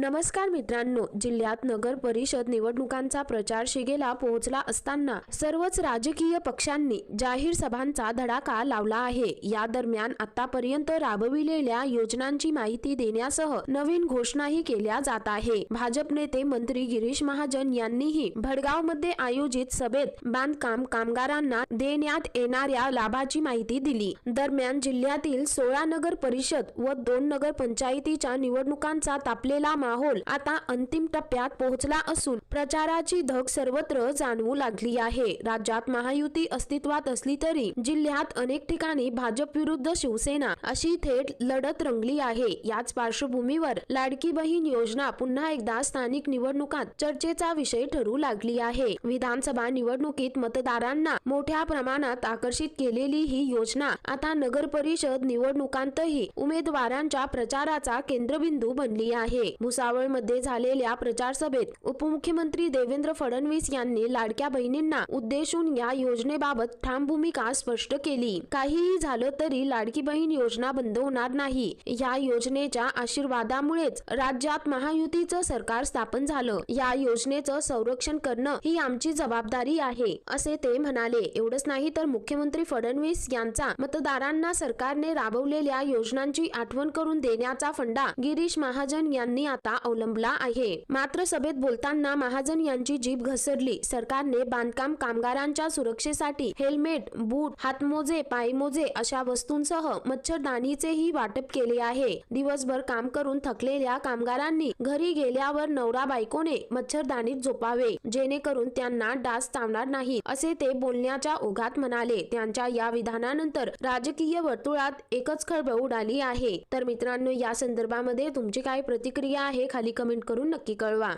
नमस्कार मित्रांनो जिल्ह्यात नगर परिषद निवडणुकांचा प्रचार शिगेला पोहोचला असताना सर्वच राजकीय पक्षांनी जाहीर सभांचा धडाका लावला आहे. या दरम्यान आतापर्यंत राबविलेल्या योजनांची माहिती देण्यासह नवीन घोषणाही केल्या जात आहे. भाजप नेते मंत्री गिरीश महाजन यांनीही भडगावमध्ये आयोजित सभेत बांधकाम कामगारांना देण्यात येणाऱ्या लाभाची माहिती दिली. दरम्यान जिल्ह्यातील सोळा नगर परिषद व दोन नगर पंचायतीच्या निवडणुकांचा तापलेला माहोल आता अंतिम टप्प्यात पोहोचला असून प्रचाराची धग सर्वत्र जाणवू लागली आहे. राज्यात महायुती अस्तित्वात असली तरी जिल्ह्यात अनेक ठिकाणी भाजप विरुद्ध शिवसेना अशी थेट लढत रंगली आहे. याच पार्श्वभूमीवर लाडकी बहीण योजना पुन्हा एकदा स्थानिक निवडणुकात चर्चेचा विषय ठरू लागली आहे. विधानसभा निवडणुकीत मतदारांना मोठ्या प्रमाणात आकर्षित केलेली ही योजना आता नगर परिषद निवडणुकांतही उमेदवारांच्या प्रचाराचा केंद्रबिंदू बनली आहे. भुसावळमध्ये झालेल्या प्रचार सभेत उपमुख्यमंत्री देवेंद्र फडणवीस यांनी लाडक्या बहिणींना उद्देशून या योजनेबाबत ठाम भूमिका स्पष्ट केली. काहीही झालं तरी लाडकी बहीण योजना बंद होणार नाही. या योजनेच्या आशीर्वादामुळेच राज्यात महायुतीचं सरकार स्थापन झालं. या योजनेचं संरक्षण करणं ही आमची जबाबदारी आहे असे ते म्हणाले. एवढंच नाही तर मुख्यमंत्री फडणवीस यांचा मतदारांना सरकारने राबवलेल्या योजनांची आठवण करून देण्याचा फंडा गिरीश महाजन यांनी आता अवलंबला आहे. मात्र सभेत बोलताना महाजन यांची जीभ घसरली. सरकारने बांधकाम कामगारांच्या सुरक्षेसाठी हेल्मेट बूट हातमोजे पायमोजे अशा वस्तूंसह मच्छरदाणीचेही वाटप केले आहे. दिवसभर काम करून थकलेल्या कामगारांनी घरी गेल्यावर नवरा बायकोने मच्छरदाणीत झोपावे. जेणेकरून त्यांना डास चावणार नाही असे ते बोलण्याच्या ओघात म्हणाले. त्यांच्या या विधानानंतर राजकीय वर्तुळात एकच खळबळ उडाली आहे. तर मित्रांनो या संदर्भामध्ये तुमची काय प्रतिक्रिया आहे खाली कमेंट करून नक्की कळवा.